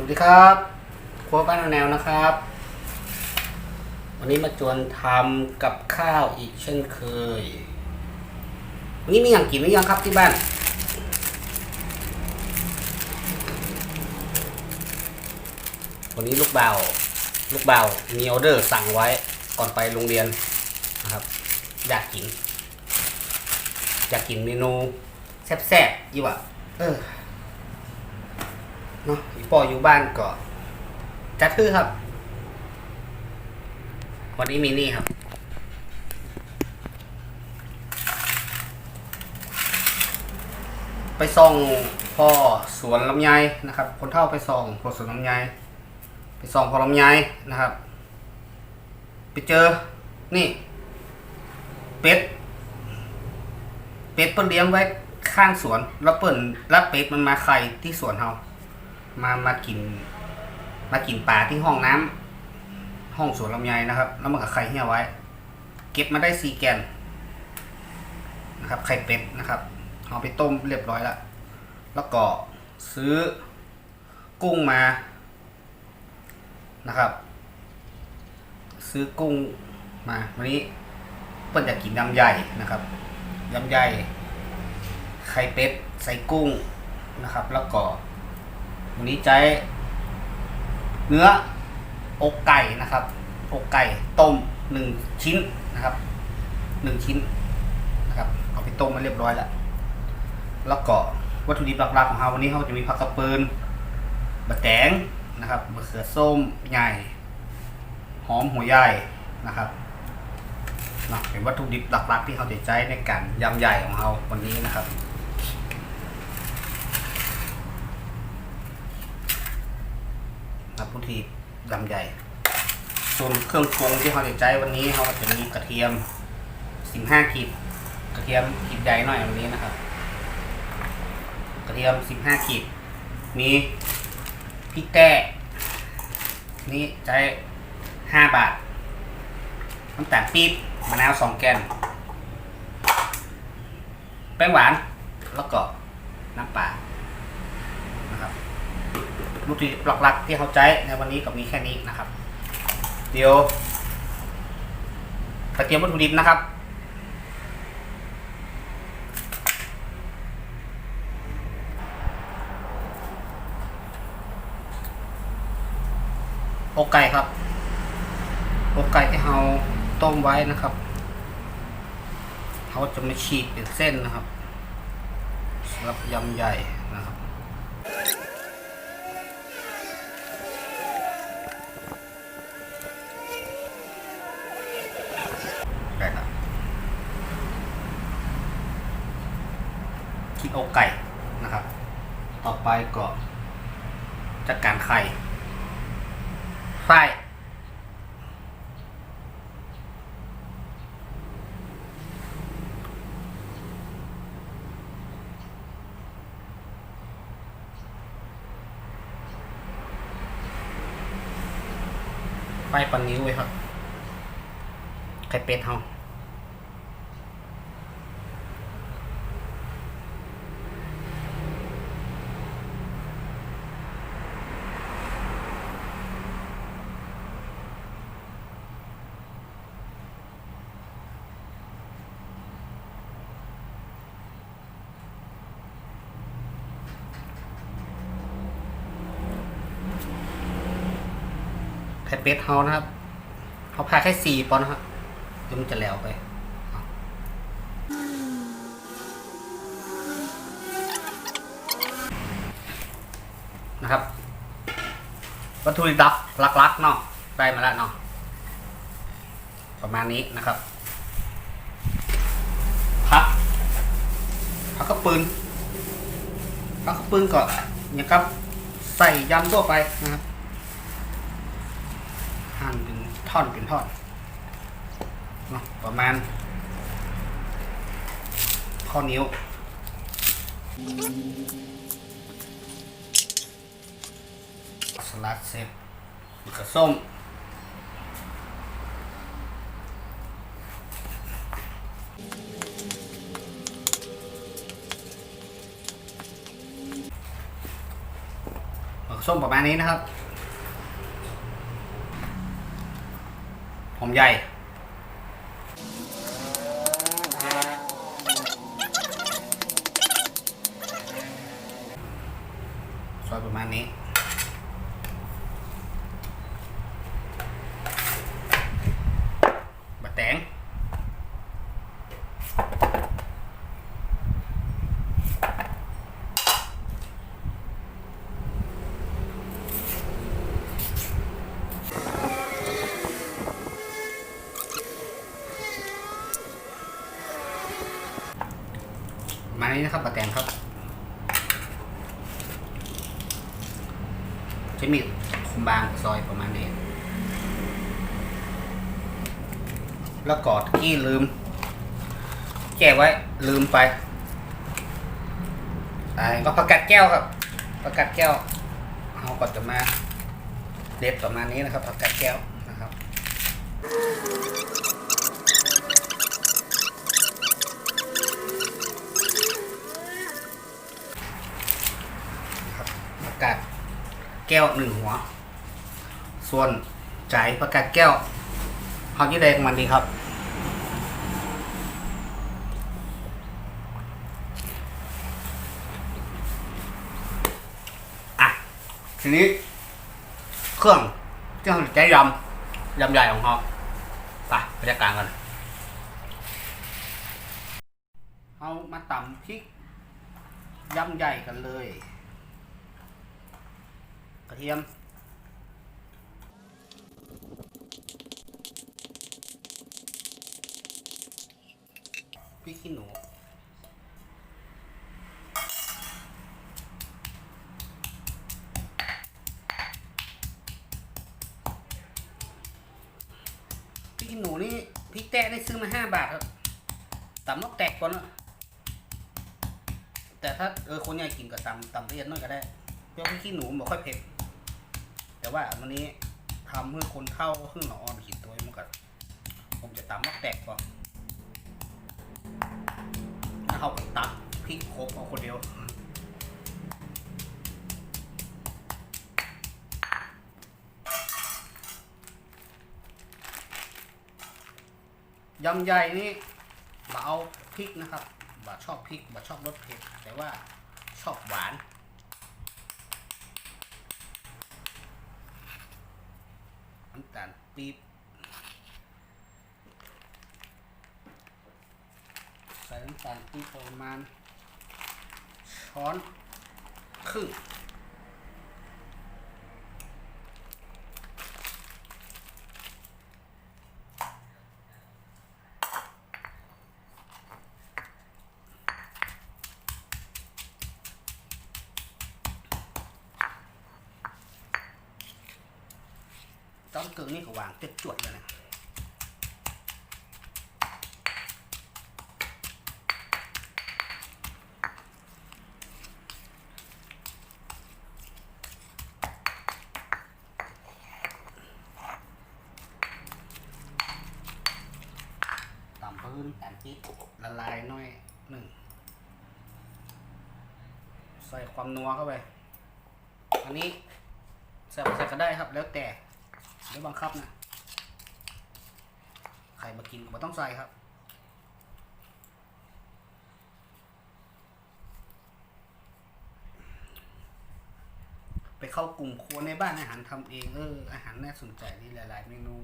วัสดีครับครัวบ้านแนวนะครับ วันนี้มาจวนทำกับข้าวอีกเช่นเคย วันนี้มีอย่างกินหรือยังครับที่บ้าน วันนี้ลูกเบาวลูกเบาวมีออเดอร์สั่งไว้ก่อนไปโรงเรียนนะครับ อยากกิน อยากกินเมนูแซ่บๆยี่วะเออ เนาะอีปออยู่บ้านก็จัดคือครับ วันนี้มีนี่ครับ ไปส่องพ่อสวนลำไยนะครับ คนเท่าไปส่องพ่อสวนลำไยไปส่องพ่อลำไยนะครับ ไปเจอ นี่ เป็ด เป็ดเปิ้นเลี้ยงไว้ข้างสวน แล้วเปิ้นแล้วเป็ดมันมาไข่ที่สวนเฮา มามากิน มากินปลาที่ห้องน้ำห้องสวนลำไยนะครับ แล้วมันกับไข่เหี่ยวไว้ เก็บมาได้สี่แกนนะครับ ไข่เป็ดนะครับเอาไปต้มเรียบร้อยแล้ว แล้วก็ซื้อกุ้งมานะครับ ซื้อกุ้งมาวันนี้เปิ้นจะกินยำใหญ่นะครับยำใหญ่ไข่เป็ดใส่กุ้งนะครับ แล้วก็ วันนี้ใช้เนื้ออกไก่นะครับ อกไก่ต้มหนึ่งชิ้นนะครับหนึ่งชิ้นนะครับเอาไปต้มมาเรียบร้อยแล้วแล้วก็วัตถุดิบหลักๆของเราวันนี้เขาจะมีผักกระปืนบะแตงนะครับมะเขือส้มใหญ่หอมหัวใหญ่นะครับนาะเป็นวัตถุดิบหลักๆที่เขาจะใช้ในการยำใหญ่ของเราวันนี้นะครับ ครับพุทธีดำใหญ่ ส่วนเครื่องปรุงที่เขาจะใช้วันนี้เขาจะมีกระเทียมสิบห้าขีดกระเทียมขีดใหญ่หน่อยวันนี้นะครับ กระเทียมสิบห้าขีด มีพริกแต้นี่ใช้ห้าบาทน้ำตาลปี๊บมะนาวสองแกนแป้งหวานแล้วก็น้ำปลา วัตถุดิบหลักๆ ที่เขาใช้ในวันนี้ก็มีแค่นี้นะครับ เดี๋ยวไปเตรียมวัตถุดิบนะครับอกไก่ครับอกไก่ที่เราต้มไว้นะครับเขาจะไม่ฉีกเป็นเส้นนะครับสำหรับยำใหญ่นะครับ ได้ครับ คิดอกไก่นะครับ ต่อไปก็จัดการไข่ไฟไฟปันนิ้วไว้ครับไข่เป็ดเฮา ไข่เป็ดเฮานะครับเขาพาแค่สี่ปอนนะครับเดี๋ยวมันจะแล้วไปนะครับ วัตถุดิบหลักๆเนาะได้มาแล้วเนาะประมาณนี้นะครับพักพักกระปืนพักกระปืนก่อนอย่างกับ ใส่ยำทั่วไปนะครับ หั่นเป็น ท่อนเป็นท่อนเนาะประมาณข้อนิ้วสลัดเสร็จกระส้มมะส้มประมาณนี้นะครับ หอมใหญ่ ซอยประมาณนี้ บะแตง มาแตงครับใช้มีดคมบางซอยประมาณนี้ แล้วกอดกี้ลืม แก้ไว้ลืมไปอ่าก็ประกัดแก้วครับประกัดแก้วเอาก่อนจะมาเด็ดประมาณนี้นะครับประกัดแก้วนะครับ ครับประกาศ แก้วหนึ่งหัว ส่วนจ่ายประกาศแก้วเอาที่ใดของมันดีครับ อะ ทีนี้ เครื่องที่เราจะใช้ยำยำใหญ่ของเราไปไปจัดการกันเอามาตำพริกยำใหญ่กันเลย กระเทียม พริกขี้หนูพริกขี้หนูนี่พริกแตะได้ซื้อมาห้าบาทครับตำนกแตกก่อนนะแต่ถ้าเออคนอยากกินก็ตำตำละเอียดน้อยก็ได้เปรี้ยวพริกขี้หนูไม่ค่อยเผ็ด แต่ว่าวันนี้ทำเพื่อคนเข้าครึ่งหนออ่อนขีดตัวมันก็ผมจะตำมะแตกก่อนเขาตักพริกครบเอาคนเดียวยำใหญ่นี่บ่เอาพริกนะครับบ่ชอบพริกบ่ชอบรสเผ็ด แต่ว่าชอบหวานำตาล ปี๊บใส่น้ำตาลปี๊บประมาณช้อนครึ่ง จอมเกิงนี่ก็วางเจ็ดจวดเลยนะตำพื้นตำจิ๊บละลายน้อยหนึ่งใส่ความนัวเข้าไป อันนี้ใส่ใส่ก็ได้ครับแล้วแต่ ไม่บังคับนะใครมากินก็บ่ต้องใส่ครับไปเข้ากลุ่มครัวในบ้านอาหารทำเองเอออาหารน่าสนใจนี่หลาย ๆ เมนู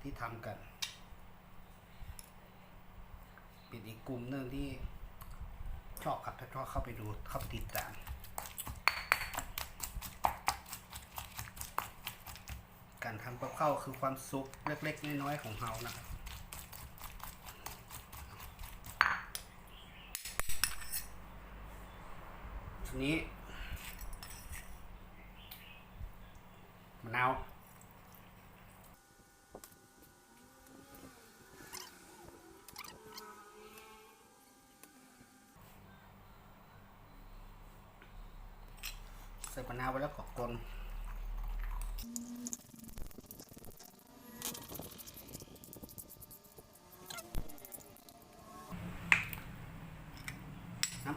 ที่ทำกันเป็นอีกกลุ่มหนึ่งที่ชอบครับถ้าชอบเข้าไปดูเข้าไปติดตาม การทำกับข้าวคือความสุขเล็กๆน้อยๆของเรานะครับทีนี้มะนาวใส่มะนาวไปแล้วก็กลน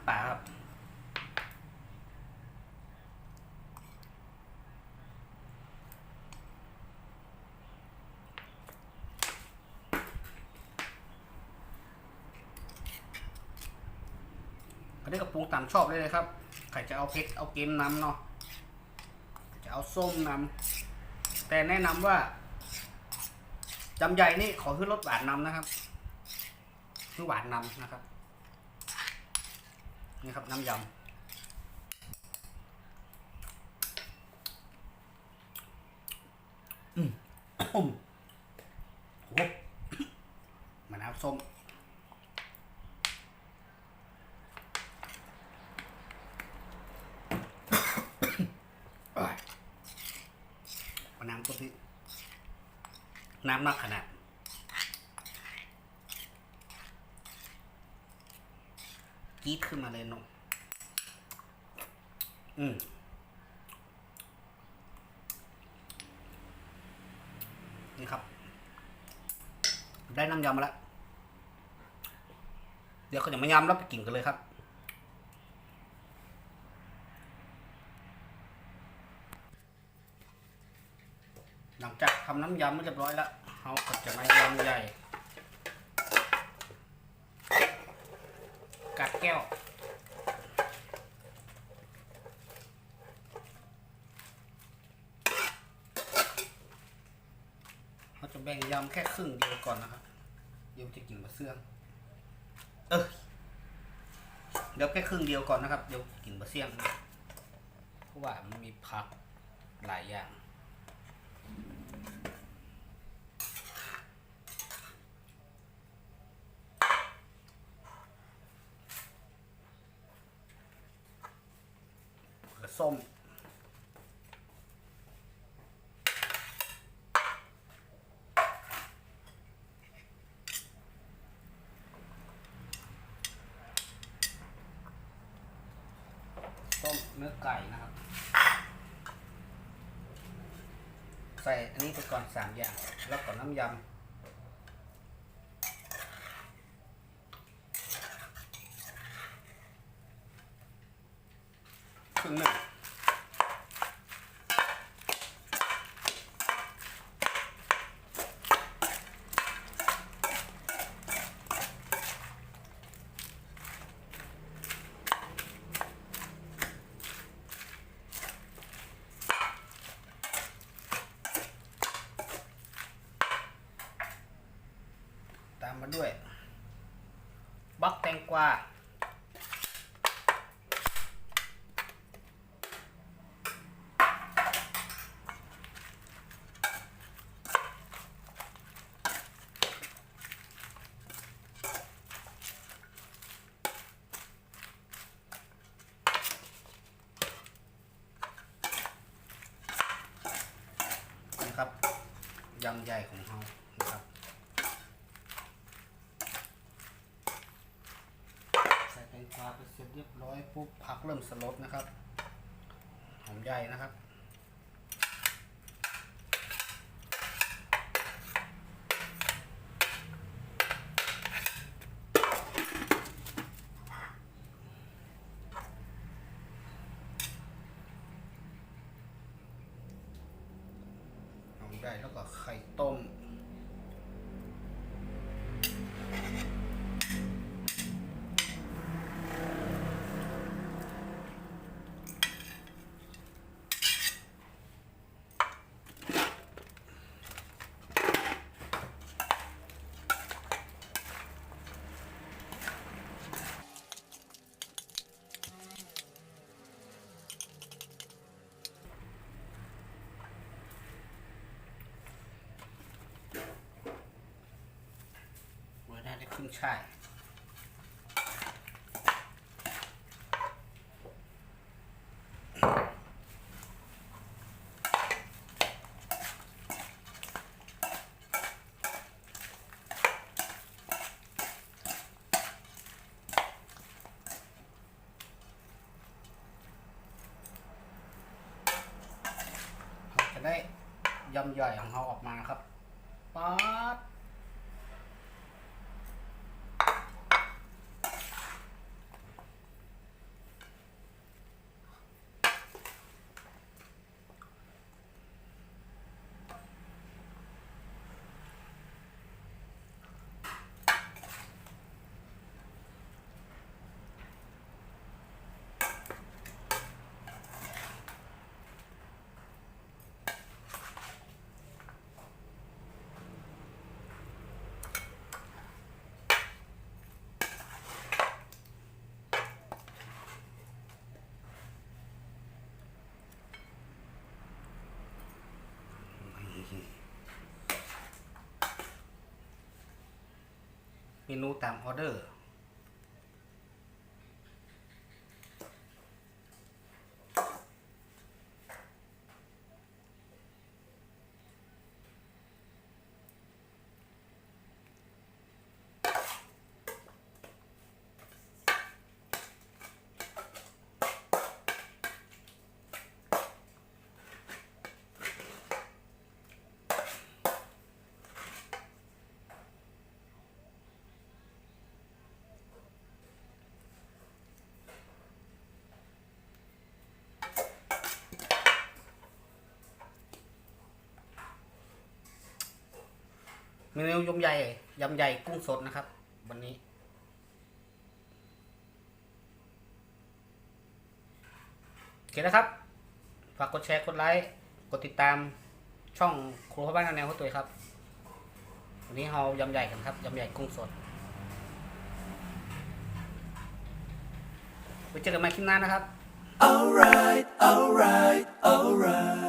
ป่าครับอันนี้ก็ปรุงตามชอบเลยนะครับ ใครจะเอาเผ็ดเอาเกมน้ำเนาะ จะเอาส้มน้ำ แต่แนะนำว่าจำใหญ่นี่ขอขึ้นรสหวานนำนะครับ คือหวานนำนะครับ นี่ครับน้ำยำอืมอืมโอ้มะนาวส้มโอ้ยเอาน้ำต้มที่น้ำมากขนาด จี๊ดขึ้นมาเลยนมอืมนี่ครับ ได้น้ำยำมาแล้ว เดี๋ยวเขาจะมายำแล้วไปกินกันเลยครับหลังจากทำน้ำยำเรียบร้อยแล้วเราก็จะมายำใหญ่ แก้ว เราจะแบ่งยำแค่ครึ่งเดียวก่อนนะครับ เดี๋ยวจะกินมะเสื่องเออเดี๋ยวแค่ครึ่งเดียวก่อนนะครับ เดี๋ยวกินมะเสี่ยงเพราะว่ามันมีผักหลายอย่าง ส้มต้มเนื้อไก่นะครับ ใส่อันนี้ไปก่อนสามอย่าง แล้วก็น้ำยำครึ่งหนึ่ง มมาด้วย บักแตงกวานะครับยำใหญ่ของเรานะครับ ใส่แตงกวาไปเสร็จเรียบร้อยปุ๊บผักเริ่มสลดนะครับ หอมใหญ่นะครับ หอมใหญ่แล้วก็ไข่ต้ม เมื่อได้ได้ครึ่งช่ายจะได้ยำใหญ่ของเราออกมาครับป๊า เมนูตามออเดอร์ เมนูยำใหญ่ยำใหญ่กุ้งสดนะครับ วันนี้ โอเคนะครับ ฝากกดแชร์ กดไลค์ กดติดตามช่องครัวพ่อบ้านทาแนวหัวตัวครับ วันนี้เรายำใหญ่กันครับยำใหญ่กุ้งสดไว้เจอกันใหม่คลิปหน้านะครับ Alright, alright, alright.